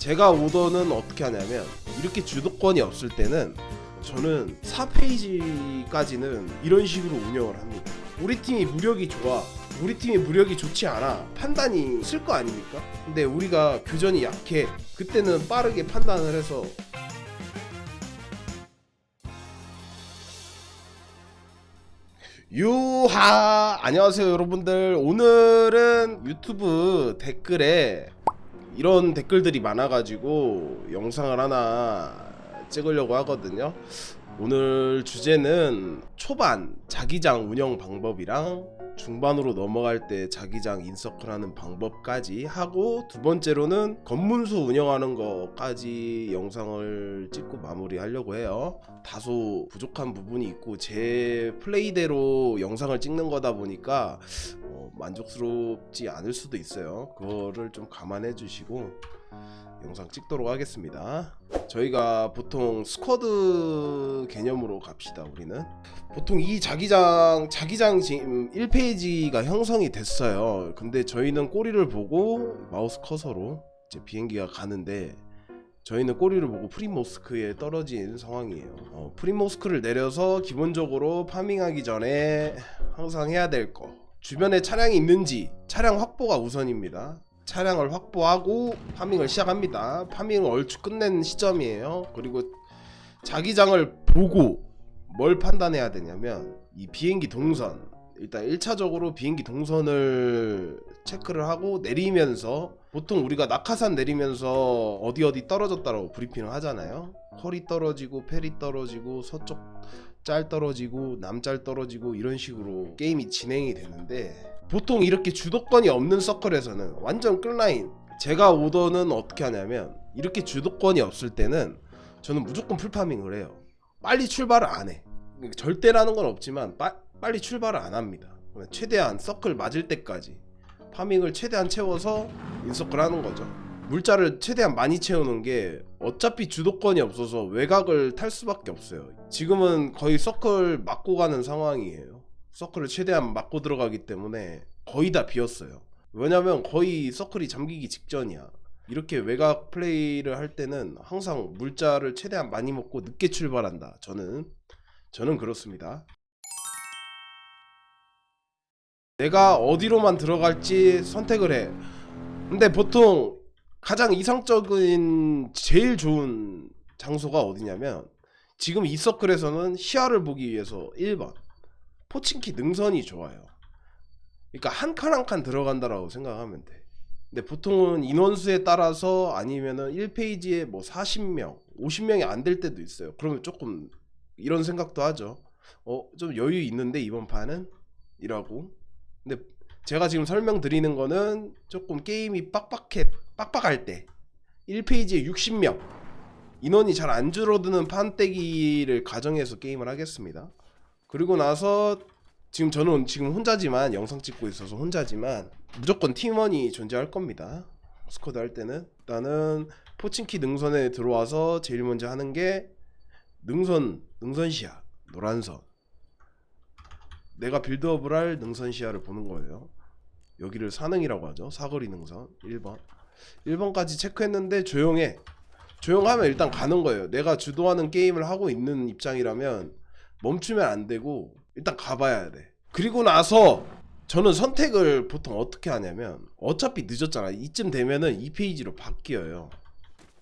제가 오더는 어떻게 하냐면 이렇게 주도권이 없을 때는 저는 4페이지까지는 이런 식으로 운영을 합니다. 우리 팀이 무력이 좋아. 우리 팀이 무력이 좋지 않아. 판단이 쓸 거 아닙니까? 근데 우리가 교전이 약해. 그때는 빠르게 판단을 해서 유하 안녕하세요 여러분들 오늘은 유튜브 댓글에 이런 댓글들이 많아가지고 영상을 하나 찍으려고 하거든요 오늘 주제는 초반 자기장 운영 방법이랑 중반으로 넘어갈 때 자기장 인서클 하는 방법까지 하고 두 번째로는 검문소 운영하는 거까지 영상을 찍고 마무리하려고 해요. 다소 부족한 부분이 있고 제 플레이대로 영상을 찍는 거다 보니까 어, 만족스럽지 않을 수도 있어요. 그거를 좀 감안해 주시고 영상 찍도록 하겠습니다. 저희가 보통 스쿼드 개념으로 갑시다. 우리는 보통 이 자기장 자기장 지금 1페이지가 형성이 됐어요. 근데 저희는 꼬리를 보고 마우스 커서로 이제 비행기가 가는데 저희는 꼬리를 보고 프리모스크에 떨어진 상황이에요. 어, 프리모스크를 내려서 기본적으로 파밍하기 전에 항상 해야 될 거. 주변에 차량이 있는지 차량 확보가 우선입니다. 차량을 확보하고 파밍을 시작합니다. 파밍을 얼추 끝낸 시점이에요. 그리고 자기장을 보고 뭘 판단해야 되냐면 이 비행기 동선 일단 1차적으로 비행기 동선을 체크를 하고 내리면서 보통 우리가 낙하산 내리면서 어디 어디 떨어졌다고 브리핑을 하잖아요. 헐이 떨어지고 페리 떨어지고 서쪽 짤 떨어지고 남짤 떨어지고 이런 식으로 게임이 진행이 되는데 보통 이렇게 주도권이 없는 서클에서는 완전 끌라인 제가 오더는 어떻게 하냐면 이렇게 주도권이 없을 때는 저는 무조건 풀파밍을 해요. 빨리 출발을 안 해. 절대라는 건 없지만 빠, 빨리 출발을 안 합니다. 최대한 서클 맞을 때까지 파밍을 최대한 채워서 인서클 하는 거죠. 물자를 최대한 많이 채우는 게 어차피 주도권이 없어서 외곽을 탈 수밖에 없어요. 지금은 거의 서클 맞고 가는 상황이에요. 서클을 최대한 맞고 들어가기 때문에 거의 다 비었어요. 왜냐면 거의 서클이 잠기기 직전이야. 이렇게 외곽 플레이를 할 때는 항상 물자를 최대한 많이 먹고 늦게 출발한다. 저는 저는 그렇습니다. 내가 어디로만 들어갈지 선택을 해. 근데 보통 가장 이상적인 제일 좋은 장소가 어디냐면 지금 이 서클에서는 시야를 보기 위해서 1번 포칭키 능선이 좋아요. 그러니까 한 칸 한 칸 들어간다라고 생각하면 돼. 근데 보통은 인원수에 따라서 아니면은 1페이지에 뭐 40명, 50명이 안 될 때도 있어요. 그러면 조금 이런 생각도 하죠. 어, 좀 여유 있는데 이번 판은 이라고. 근데 제가 지금 설명드리는 거는 조금 게임이 빡빡해 빡빡할 때 1페이지에 60명 인원이 잘 안 줄어드는 판때기를 가정해서 게임을 하겠습니다. 그리고 나서 지금 저는 지금 혼자지만 영상 찍고 있어서 혼자지만 무조건 팀원이 존재할 겁니다. 스쿼드 할 때는 일단은 포칭키 능선에 들어와서 제일 먼저 하는 게 능선 능선 시야 노란선 내가 빌드업을 할 능선 시야를 보는 거예요. 여기를 사능이라고 하죠. 사거리 능선 1번 1번까지 체크했는데 조용해 조용하면 일단 가는 거예요. 내가 주도하는 게임을 하고 있는 입장이라면 멈추면 안 되고 일단 가봐야 돼. 그리고 나서 저는 선택을 보통 어떻게 하냐면 어차피 늦었잖아. 이쯤 되면은 2페이지로 바뀌어요.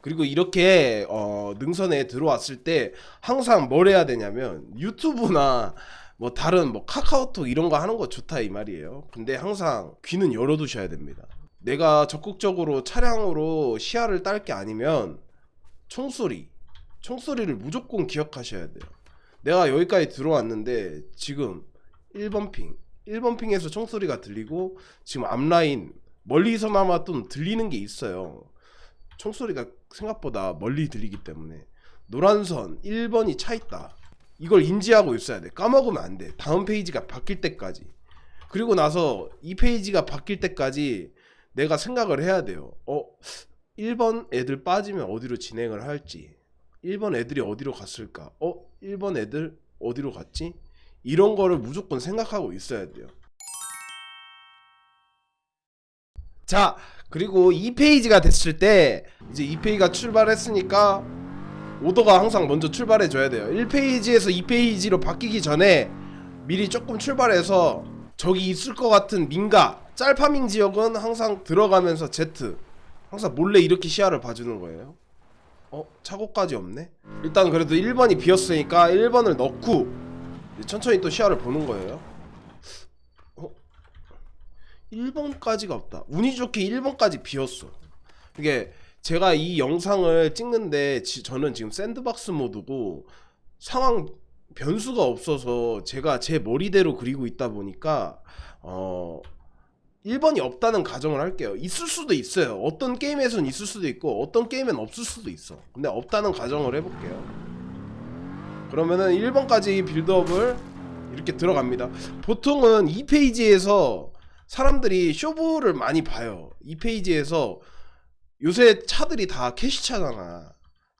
그리고 이렇게 어, 능선에 들어왔을 때 항상 뭘 해야 되냐면 유튜브나 뭐 다른 뭐 카카오톡 이런 거 하는 거 좋다 이 말이에요. 근데 항상 귀는 열어두셔야 됩니다. 내가 적극적으로 차량으로 시야를 딸 게 아니면 총소리, 총소리를 무조건 기억하셔야 돼요. 내가 여기까지 들어왔는데 지금 1번 핑, 1번 핑에서 총소리가 들리고 지금 앞라인 멀리서나마 좀 들리는 게 있어요. 총소리가 생각보다 멀리 들리기 때문에 노란선 1번이 차 있다. 이걸 인지하고 있어야 돼. 까먹으면 안 돼. 다음 페이지가 바뀔 때까지. 그리고 나서 이 페이지가 바뀔 때까지 내가 생각을 해야 돼요. 어, 1번 애들 빠지면 어디로 진행을 할지. 1번 애들이 어디로 갔을까? 어, 1번 애들 어디로 갔지? 이런 거를 무조건 생각하고 있어야 돼요. 자 그리고 2페이지가 됐을 때 이제 2페이지가 출발했으니까 오더가 항상 먼저 출발해 줘야 돼요 1페이지에서 2페이지로 바뀌기 전에 미리 조금 출발해서 저기 있을 것 같은 민가 짤파밍 지역은 항상 들어가면서 Z 항상 몰래 이렇게 시야를 봐주는 거예요 어? 차고까지 없네? 일단 그래도 1번이 비었으니까 1번을 넣고 천천히 또 시야를 보는 거예요 어? 1번까지가 없다 운이 좋게 1번까지 비었어 이게 제가 이 영상을 찍는데 지- 저는 지금 샌드박스 모드고 상황 변수가 없어서 제가 제 머리대로 그리고 있다 보니까 어 1번이 없다는 가정을 할게요. 있을 수도 있어요. 어떤 게임에선 있을 수도 있고 어떤 게임엔 없을 수도 있어. 근데 없다는 가정을 해볼게요. 그러면은 1번까지 빌드업을 이렇게 들어갑니다. 보통은 2페이지에서 사람들이 쇼부를 많이 봐요. 2페이지에서 요새 차들이 다 캐시차잖아.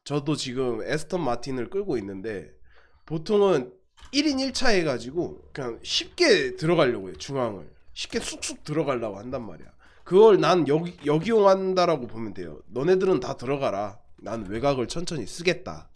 저도 지금 에스턴 마틴을 끌고 있는데 보통은 1인 1차 해가지고 그냥 쉽게 들어가려고 해요 중앙을 쉽게 쑥쑥 들어가려고 한단 말이야. 그걸 난 여기, 역이용한다라고 보면 돼요. 너네들은 다 들어가라. 난 외곽을 천천히 쓰겠다.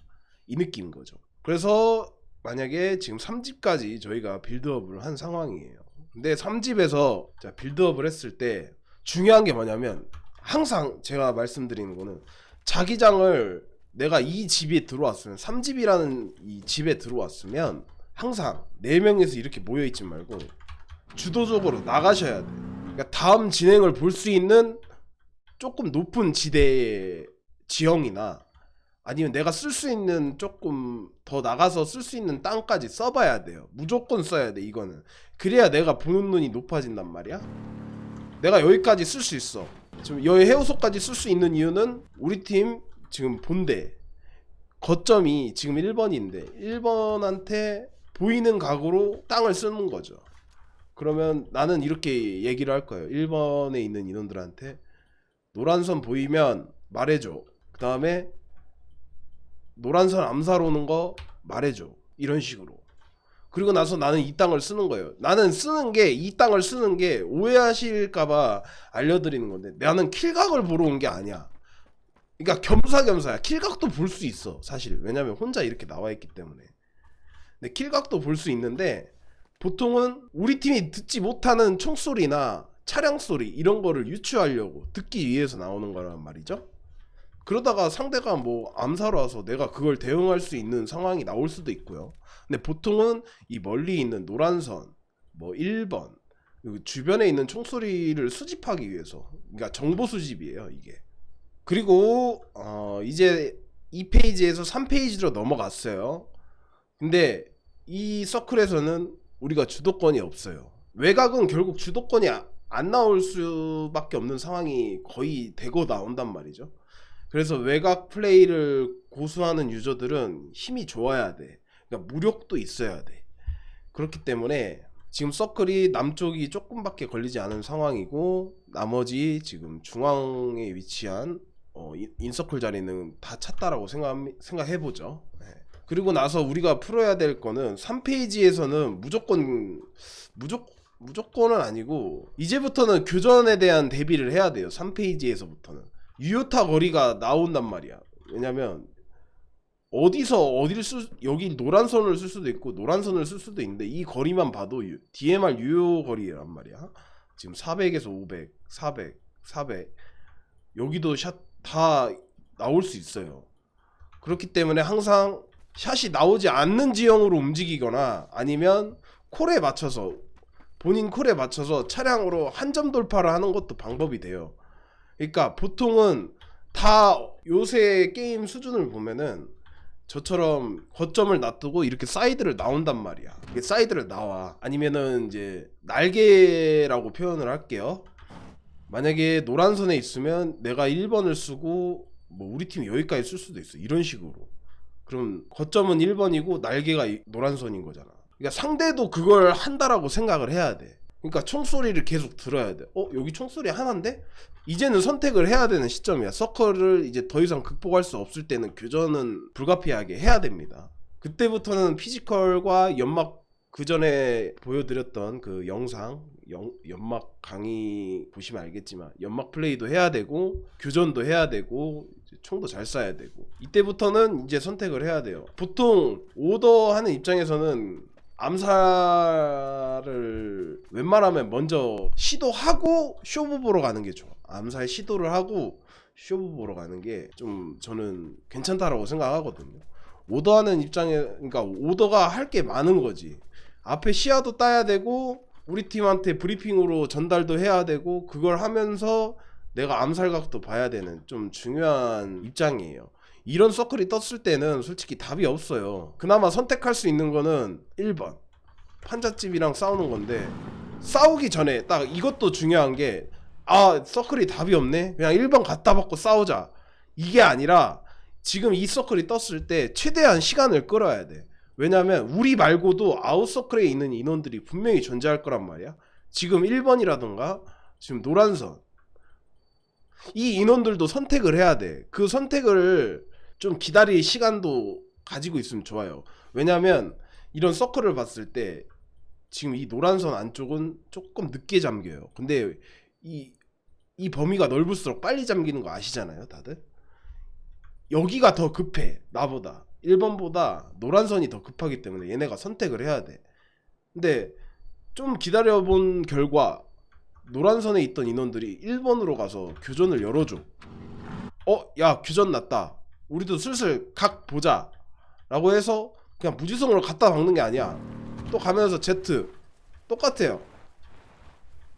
이 느낌인 거죠. 그래서 만약에 지금 3집까지 저희가 빌드업을 한 상황이에요. 근데 3집에서 자 빌드업을 했을 때 중요한 게 뭐냐면 항상 제가 말씀드리는 거는 자기장을 내가 이 집에 들어왔으면 3집이라는 이 집에 들어왔으면 항상 4명에서 이렇게 모여 있지 말고 주도적으로 나가셔야 돼. 그러니까 다음 진행을 볼 수 있는 조금 높은 지대의 지형이나 아니면 내가 쓸 수 있는 조금 더 나가서 쓸 수 있는 땅까지 써봐야 돼요. 무조건 써야 돼 이거는. 그래야 내가 보는 눈이 높아진단 말이야. 내가 여기까지 쓸 수 있어. 지금 여기 해우소까지 쓸 수 있는 이유는 우리 팀 지금 본대 거점이 지금 1번인데 1번한테 보이는 각으로 땅을 쓰는 거죠. 그러면 나는 이렇게 얘기를 할 거예요. 1번에 있는 인원들한테 노란 선 보이면 말해줘. 그 다음에 노란 선 암살 오는 거 말해줘. 이런 식으로. 그리고 나서 나는 이 땅을 쓰는 거예요. 나는 쓰는 게 이 땅을 쓰는 게 오해하실까봐 알려드리는 건데 나는 킬각을 보러 온 게 아니야. 그러니까 겸사겸사야. 킬각도 볼 수 있어. 사실 왜냐면 혼자 이렇게 나와 있기 때문에. 근데 킬각도 볼 수 있는데 보통은 우리 팀이 듣지 못하는 총소리나 차량 소리 이런 거를 유추하려고 듣기 위해서 나오는 거란 말이죠. 그러다가 상대가 뭐 암사로 와서 내가 그걸 대응할 수 있는 상황이 나올 수도 있고요. 근데 보통은 이 멀리 있는 노란선, 뭐 1번, 그리고 주변에 있는 총소리를 수집하기 위해서. 그러니까 정보 수집이에요, 이게. 그리고 어 이제 2페이지에서 3페이지로 넘어갔어요. 근데 이 서클에서는 우리가 주도권이 없어요. 외곽은 결국 주도권이 아- 안 나올 수밖에 없는 상황이 거의 되고 나온단 말이죠. 그래서 외곽 플레이를 고수하는 유저들은 힘이 좋아야 돼. 그러니까 무력도 있어야 돼. 그렇기 때문에 지금 서클이 남쪽이 조금밖에 걸리지 않은 상황이고 나머지 지금 중앙에 위치한 어, 인- 인서클 자리는 다 찼다라고 생각 생각해 보죠. 그리고 나서 우리가 풀어야 될 거는 3페이지에서는 무조건 무조 무조건은 아니고 이제부터는 교전에 대한 대비를 해야 돼요. 3페이지에서부터는 유효타 거리가 나온단 말이야. 왜냐면 어디서 어디를 쓸 여기 노란 선을 쓸 수도 있고 노란 선을 쓸 수도 있는데 이 거리만 봐도 유- DMR 유효 거리란 말이야. 지금 400에서 500, 400, 400 여기도 샷 다 나올 수 있어요. 그렇기 때문에 항상 샷이 나오지 않는 지형으로 움직이거나 아니면 콜에 맞춰서 본인 콜에 맞춰서 차량으로 한 점 돌파를 하는 것도 방법이 돼요. 그러니까 보통은 다 요새 게임 수준을 보면은 저처럼 거점을 놔두고 이렇게 사이드를 나온단 말이야. 사이드를 나와. 아니면은 이제 날개라고 표현을 할게요. 만약에 노란 선에 있으면 내가 1번을 쓰고 뭐 우리 팀이 여기까지 쓸 수도 있어. 이런 식으로. 그럼 거점은 1번이고 날개가 이- 노란 선인 거잖아. 그러니까 상대도 그걸 한다라고 생각을 해야 돼. 그러니까 총소리를 계속 들어야 돼. 어, 여기 총소리 하나인데? 이제는 선택을 해야 되는 시점이야. 서클을 이제 더 이상 극복할 수 없을 때는 교전은 불가피하게 해야 됩니다. 그때부터는 피지컬과 연막 그 전에 보여드렸던 그 영상 영- 연막 강의 보시면 알겠지만 연막 플레이도 해야 되고 교전도 해야 되고 총도 잘 쏴야 되고 이때부터는 이제 선택을 해야 돼요. 보통 오더하는 입장에서는 암살을 웬만하면 먼저 시도하고 쇼부 보러 가는 게 좋아. 암살 시도를 하고 쇼부 보러 가는 게 좀 저는 괜찮다라고 생각하거든요. 오더하는 입장에 그러니까 오더가 할 게 많은 거지. 앞에 시야도 따야 되고 우리 팀한테 브리핑으로 전달도 해야 되고 그걸 하면서 내가 암살각도 봐야 되는 좀 중요한 입장이에요. 이런 서클이 떴을 때는 솔직히 답이 없어요. 그나마 선택할 수 있는 거는 1번. 판잣집이랑 싸우는 건데 싸우기 전에 딱 이것도 중요한 게 아, 서클이 답이 없네. 그냥 1번 갖다 받고 싸우자. 이게 아니라 지금 이 서클이 떴을 때 최대한 시간을 끌어야 돼. 왜냐면 우리 말고도 아웃서클에 있는 인원들이 분명히 존재할 거란 말이야. 지금 1번이라던가 지금 노란선 이 인원들도 선택을 해야 돼. 그 선택을 좀 기다릴 시간도 가지고 있으면 좋아요. 왜냐면 이런 서클을 봤을 때 지금 이 노란선 안쪽은 조금 늦게 잠겨요. 근데 이, 이 범위가 넓을수록 빨리 잠기는 거 아시잖아요, 다들? 여기가 더 급해, 나보다. 1번보다 노란선이 더 급하기 때문에 얘네가 선택을 해야 돼. 근데 좀 기다려본 결과 노란 선에 있던 인원들이 1번으로 가서 교전을 열어줘. 어, 야, 교전 났다. 우리도 슬슬 각 보자. 라고 해서 그냥 무지성으로 갖다 박는 게 아니야. 또 가면서 Z. 똑같아요.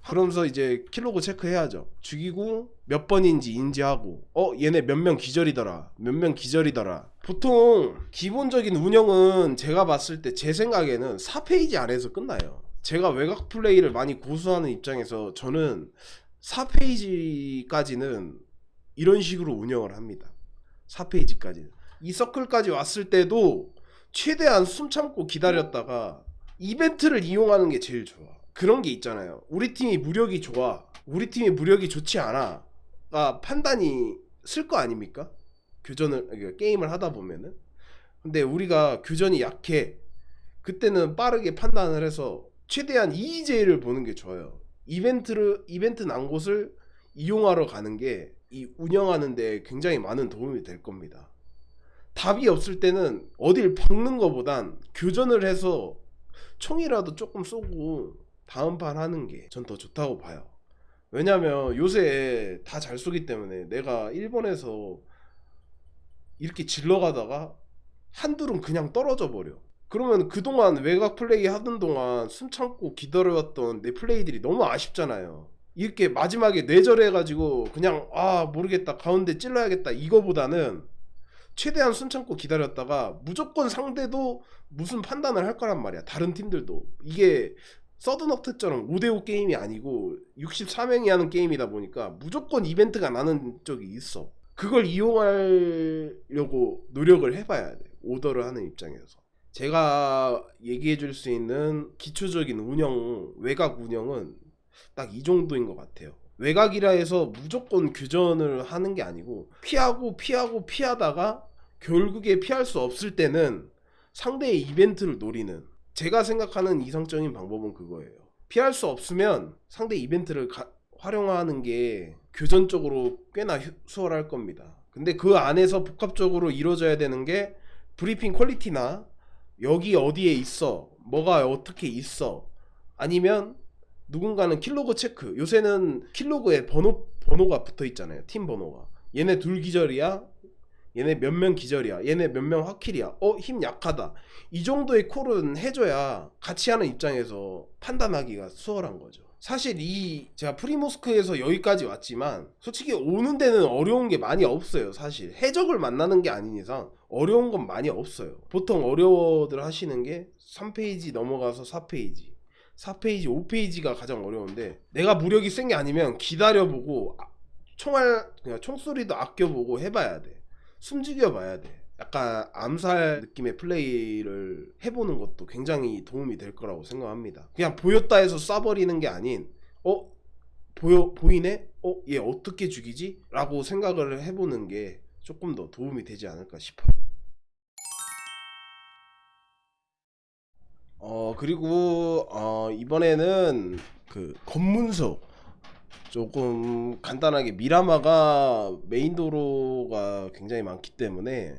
그러면서 이제 킬로그 체크해야죠. 죽이고 몇 번인지 인지하고 어 얘네 몇 명 기절이더라. 몇 명 기절이더라. 보통 기본적인 운영은 제가 봤을 때 제 생각에는 4페이지 안에서 끝나요. 제가 외곽 플레이를 많이 고수하는 입장에서 저는 4페이지까지는 이런 식으로 운영을 합니다. 4페이지까지는. 이 서클까지 왔을 때도 최대한 숨 참고 기다렸다가 이벤트를 이용하는 게 제일 좋아. 그런 게 있잖아요. 우리 팀이 무력이 좋아. 우리 팀이 무력이 좋지 않아. 가 판단이 쓸 거 아닙니까? 교전을 그러니까 게임을 하다 보면은. 근데 우리가 교전이 약해. 그때는 빠르게 판단을 해서 최대한 EJ를 보는 게 좋아요. 이벤트를 이벤트 난 곳을 이용하러 가는 게 이 운영하는데 굉장히 많은 도움이 될 겁니다. 답이 없을 때는 어딜 박는 것보단 교전을 해서 총이라도 조금 쏘고 다음 판 하는 게 전 더 좋다고 봐요. 왜냐면 요새 다 잘 쏘기 때문에 내가 일본에서 이렇게 질러 가다가 한둘은 그냥 떨어져 버려. 그러면 그동안 외곽 플레이 하던 동안 숨 참고 기다려왔던 내 플레이들이 너무 아쉽잖아요. 이렇게 마지막에 뇌절해가지고 그냥 아 모르겠다 가운데 찔러야겠다 이거보다는 최대한 숨 참고 기다렸다가 무조건 상대도 무슨 판단을 할 거란 말이야. 다른 팀들도. 이게 서든어택처럼 5대5 게임이 아니고 64명이 하는 게임이다 보니까 무조건 이벤트가 나는 쪽이 있어. 그걸 이용하려고 노력을 해봐야 돼. 오더를 하는 입장에서. 제가 얘기해 줄 수 있는 기초적인 운영, 외곽 운영은 딱 이 정도인 것 같아요. 외곽이라 해서 무조건 교전을 하는 게 아니고 피하고 피하고 피하다가 결국에 피할 수 없을 때는 상대의 이벤트를 노리는 제가 생각하는 이상적인 방법은 그거예요. 피할 수 없으면 상대 이벤트를 가- 활용하는 게 교전적으로 꽤나 휴- 수월할 겁니다. 근데 그 안에서 복합적으로 이루어져야 되는 게 브리핑 퀄리티나 여기 어디에 있어, 뭐가 어떻게 있어, 아니면 누군가는 킬로그 체크. 요새는 킬로그에 번호 번호가 붙어 있잖아요. 팀 번호가. 얘네 둘 기절이야. 얘네 몇 명 기절이야. 얘네 몇 명 확킬이야. 어, 힘 약하다. 이 정도의 콜은 해줘야 같이 하는 입장에서 판단하기가 수월한 거죠. 사실 이 제가 프리모스크에서 여기까지 왔지만 솔직히 오는 데는 어려운 게 많이 없어요. 사실 해적을 만나는 게 아닌 이상 어려운 건 많이 없어요. 보통 어려워들 하시는 게 3페이지 넘어가서 4페이지 4페이지, 5페이지가 가장 어려운데 내가 무력이 센 게 아니면 기다려보고 아, 총알 그냥 총소리도 아껴보고 해봐야 돼. 숨죽여 봐야 돼. 약간 암살 느낌의 플레이를 해보는 것도 굉장히 도움이 될 거라고 생각합니다. 그냥 보였다 해서 쏴버리는 게 아닌 어 보여 보이네? 어 얘 어떻게 죽이지? 라고 생각을 해보는 게 조금 더 도움이 되지 않을까 싶어요. 어 그리고 어 이번에는 그 검문소 조금 간단하게 미라마가 메인 도로가 굉장히 많기 때문에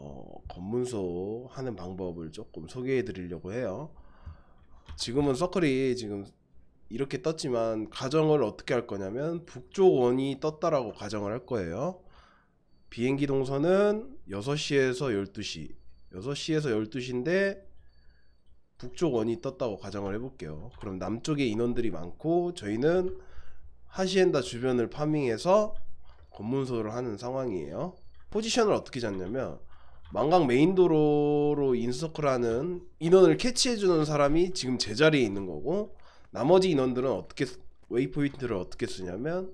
어 검문소 하는 방법을 조금 소개해 드리려고 해요. 지금은 서클이 지금 이렇게 떴지만 가정을 어떻게 할 거냐면 북쪽 원이 떴다라고 가정을 할 거예요. 비행기 동선은 6시에서 12시. 6시에서 12시인데 북쪽 원이 떴다고 가정을 해볼게요. 그럼 남쪽에 인원들이 많고 저희는 하시엔다 주변을 파밍해서 검문소를 하는 상황이에요. 포지션을 어떻게 잡냐면 망강 메인 도로로 인서클하는 인원을 캐치해주는 사람이 지금 제자리에 있는 거고 나머지 인원들은 어떻게 쓰- 웨이포인트를 어떻게 쓰냐면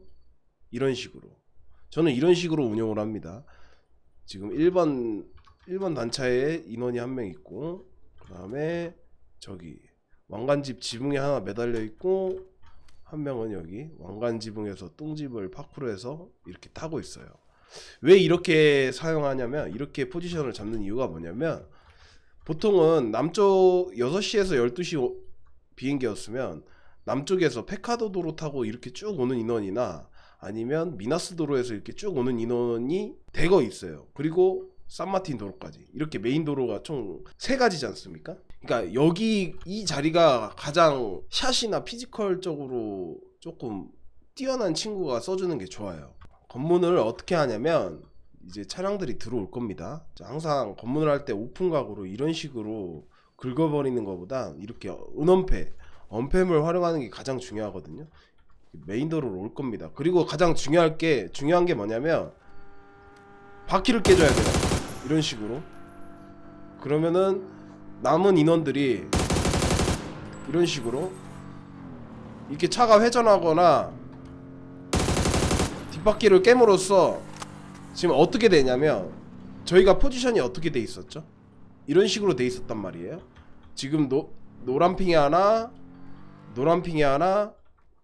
이런 식으로 저는 이런 식으로 운영을 합니다. 지금 1번 1번 단차에 인원이 한 명 있고 그 다음에 저기 왕관집 지붕에 하나 매달려 있고 한 명은 여기 왕관 지붕에서 똥집을 파쿠르해서 이렇게 타고 있어요. 왜 이렇게 사용하냐면 이렇게 포지션을 잡는 이유가 뭐냐면 보통은 남쪽 6시에서 12시 오- 비행기였으면 남쪽에서 페카도 도로 타고 이렇게 쭉 오는 인원이나 아니면 미나스 도로에서 이렇게 쭉 오는 인원이 대거 있어요. 그리고 산마틴 도로까지 이렇게 메인 도로가 총 세 가지지 않습니까? 그러니까 여기 이 자리가 가장 샷이나 피지컬적으로 조금 뛰어난 친구가 써주는 게 좋아요. 검문을 어떻게 하냐면 이제 차량들이 들어올 겁니다. 자, 항상 검문을 할 때 오픈 각으로 이런 식으로 긁어버리는 것보다 이렇게 은원패, 언팸을 활용하는 게 가장 중요하거든요. 메인 도로로 올 겁니다. 그리고 가장 중요할 게 중요한 게 뭐냐면 바퀴를 깨줘야 돼요. 이런 식으로. 그러면은 남은 인원들이 이런 식으로 이렇게 차가 회전하거나 뒷바퀴를 깨므로써 지금 어떻게 되냐면 저희가 포지션이 어떻게 돼 있었죠? 이런 식으로 돼 있었단 말이에요. 지금 노, 노란 핑이 하나, 노란 핑이 하나,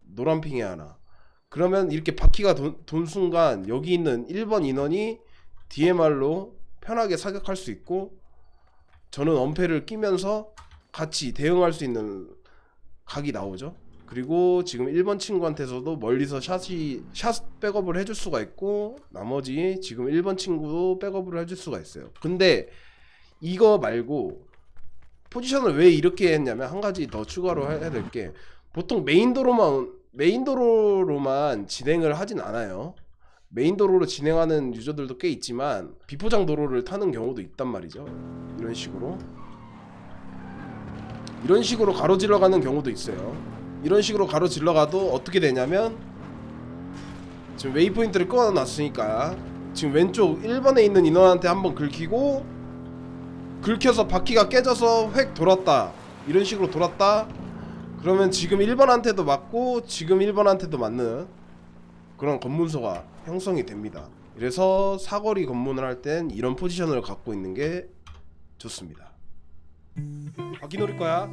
노란 핑이 하나. 그러면 이렇게 바퀴가 돈, 돈 순간 여기 있는 1번 인원이 DMR로 편하게 사격할 수 있고 저는 엄폐를 끼면서 같이 대응할 수 있는 각이 나오죠. 그리고 지금 1번 친구한테서도 멀리서 샷이 샷 백업을 해줄 수가 있고 나머지 지금 1번 친구도 백업을 해줄 수가 있어요. 근데 이거 말고 포지션을 왜 이렇게 했냐면 한 가지 더 추가로 해야 될 게 보통 메인 도로만 메인 도로로만 진행을 하진 않아요. 메인 도로로 진행하는 유저들도 꽤 있지만 비포장 도로를 타는 경우도 있단 말이죠. 이런 식으로 이런 식으로 가로질러 가는 경우도 있어요. 이런 식으로 가로질러 가도 어떻게 되냐면 지금 웨이포인트를 끊어 놨으니까 지금 왼쪽 1번에 있는 인원한테 한번 긁히고 긁혀서 바퀴가 깨져서 획 돌았다. 이런 식으로 돌았다. 그러면 지금 1번한테도 맞고 지금 1번한테도 맞는 그런 검문소가 형성이 됩니다. 그래서 사거리 검문을 할 땐 이런 포지션을 갖고 있는 게 좋습니다. 바퀴 노릴 거야.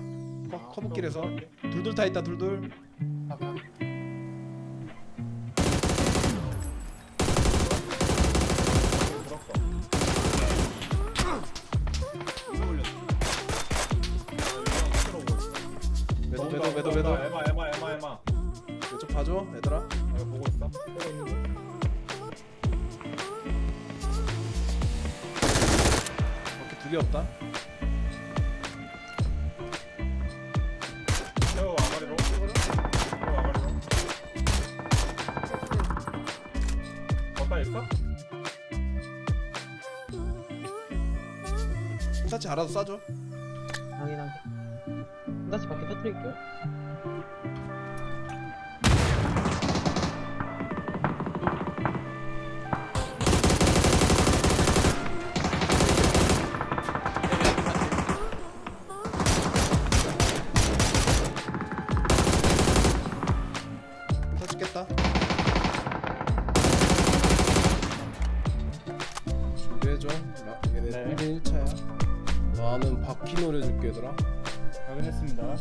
커, 커브길에서 둘둘 타 있다 둘둘. 매도 매도 매도 매도. 에마 에마 에마 에마 이쪽 봐줘 얘들아. 아, 보고 있어? 바퀴 두개 없다. 타치 알아서 싸줘. 확인하게. 다시 바퀴 터뜨릴게요. 준비해줘. 나 얘네 네. 1대 1차야. 나는 바퀴 노려줄게 얘들아. 잘 했습니다.